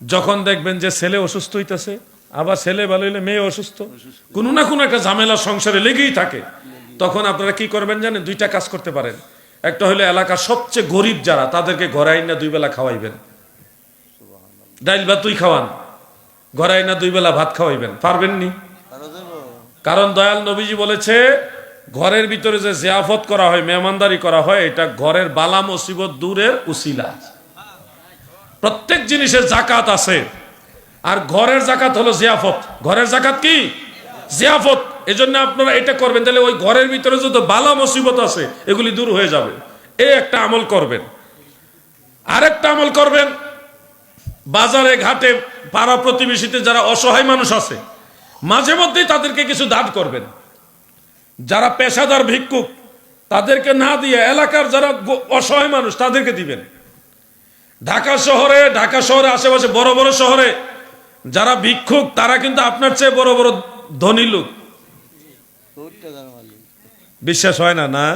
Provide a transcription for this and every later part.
যখন দেখবেন যে ছেলে অসুস্থ হইতেছে, আবার ছেলে ভালো হইলে মেয়ে অসুস্থ, কোনো না কোনো একটা ঝামেলা সংসারে লেগেই থাকে। তখন আপনারা কি করবেন জানেন? দুইটা কাজ করতে পারেন। একটা হলো এলাকার সবচেয়ে গরিব যারা, তাদেরকে ঘরে আইনা দুই বেলা খাওয়াইবেন। ডাইল ভাত তুই খাওয়ান। ঘরে আইনা দুই বেলা ভাত খাওয়াইবেন। পারবেন নি? কারণ দয়াল নবীজি বলেছে, ঘরের ভিতরে যে জিয়াফত করা হয়, মেহমানদারি করা হয়, এটা ঘরের বালা মুসিবত দূরের উসিলা। প্রত্যেক জিনিসের জাকাত আছে। আর ঘরের জাকাত হলো জিয়াফত। ঘরের জাকাত কি? জিয়াফত। এজন্য আপনারা এটা করবেন, তাহলে ওই ঘরের ভিতরে যত বালা মুসিবত আছে, এগুলি দূর হয়ে যাবে। এই একটা আমল করবেন। আরেকটা আমল করবেন। বাজারে, ঘাটে, পাড়া প্রতিবেশীতে যারা অসহায় মানুষ আছে, মাঝে মধ্যেই তাদেরকে কিছু দান করবেন। যারা পেশাদার ভিক্ষুক, তাদেরকে না দিয়ে এলাকার যারা অসহায় মানুষ, তাদেরকে দিবেন। ঢাকা শহরে ঢাকা শহরে, আশেপাশে বড় বড় শহরে যারা ভিক্ষুক, তারা কিন্তু আপনার চেয়ে বড় বড় ধনী লোক। বিশ্বাস হয় না না?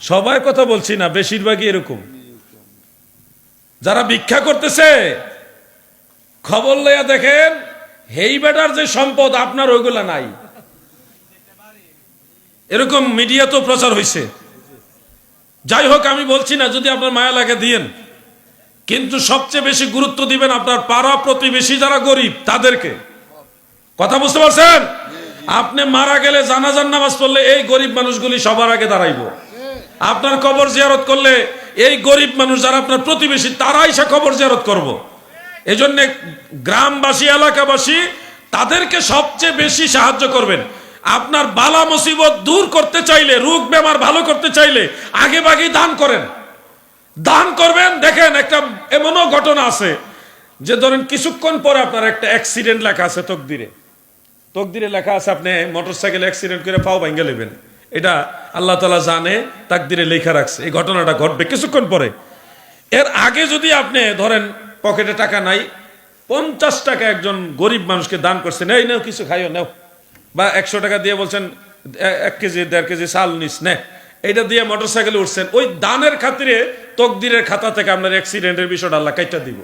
সবাই কথা বলছি না, বেশিরভাগই এরকম। যারা ভিক্ষা করতেছে, খবর লইয়া দেখেন, হেই বেটার যে সম্পদ, আপনার ওইগুলা নাই। এরকম মিডিয়া তো প্রচার হয়েছে যাই হোক, আমি বলছি না, যদি আপনার মায়া লাগে, দিয়েন। কিন্তু সবচেয়ে বেশি গুরুত্ব দিবেন আপনার পাড়া প্রতিবেশী যারা গরিব, তাদেরকে। কথা বুঝতে পারছেন? আপনি মারা গেলে জানাজার নামাজ পড়লে এই গরিব মানুষগুলি সবার আগে দাঁড়াইব। আপনার কবর জিয়ারত করলে এই গরিব মানুষ যারা আপনার প্রতিবেশী, তারাই সে কবর জিয়ারত করব। এজন্য গ্রামবাসী, এলাকাবাসী, তাদেরকে সবচেয়ে বেশি সাহায্য করবেন। আপনার বালা মুসিবত দূর করতে চাইলে, রোগ বেমার ভালো করতে চাইলে, আগে বাগে দান করেন। দান করবেন, দেখেন একটা এমনও ঘটনা আছে যে ধরেন কিছুক্ষণ পরে আপনার একটা অ্যাক্সিডেন্ট লেখা আছে তকদিরে। তকদিরে লেখা আছে, আপনি মোটরসাইকেল অ্যাক্সিডেন্ট করে পাও ভাঙ্গে নেবেন। এটা আল্লাহ তালা জানে, তাকদিরে লেখা রাখছে। এই ঘটনাটা ঘটবে কিছুক্ষণ পরে। এর আগে যদি আপনি ধরেন পকেটে টাকা নাই, পঞ্চাশ টাকা একজন গরিব মানুষকে দান করছেন, এই নেও, কিছু খাইও, নেও। বা একশো টাকা দিয়ে বলছেন এক কেজি, দেড় কেজি চাল নিস, নে। এইটা দিয়ে মোটরসাইকেলে উঠছেন। ওই দানের খাতিরে তকদিরের খাতা থেকে আপনার অ্যাক্সিডেন্টের বিষয়টা আল্লাহ কাইটা দিব।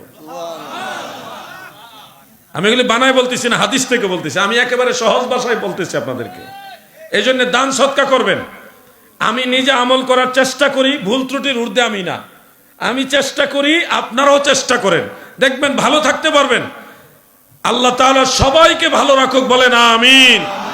আমি এগুলি বানাই বলতেছি না, হাদিস থেকে বলতেছি। আমি একেবারে সহজ ভাষায় বলতেছি আপনাদেরকে। এই জন্য দান সৎকা করবেন। আমি নিজে আমল করার চেষ্টা করি, ভুল ত্রুটির ঊর্ধ্বে আমি না। আমি চেষ্টা করি, আপনারাও চেষ্টা করেন। দেখবেন ভালো থাকতে পারবেন। আল্লাহ তাআলা সবাইকে ভালো রাখুক, বলেন আমিন।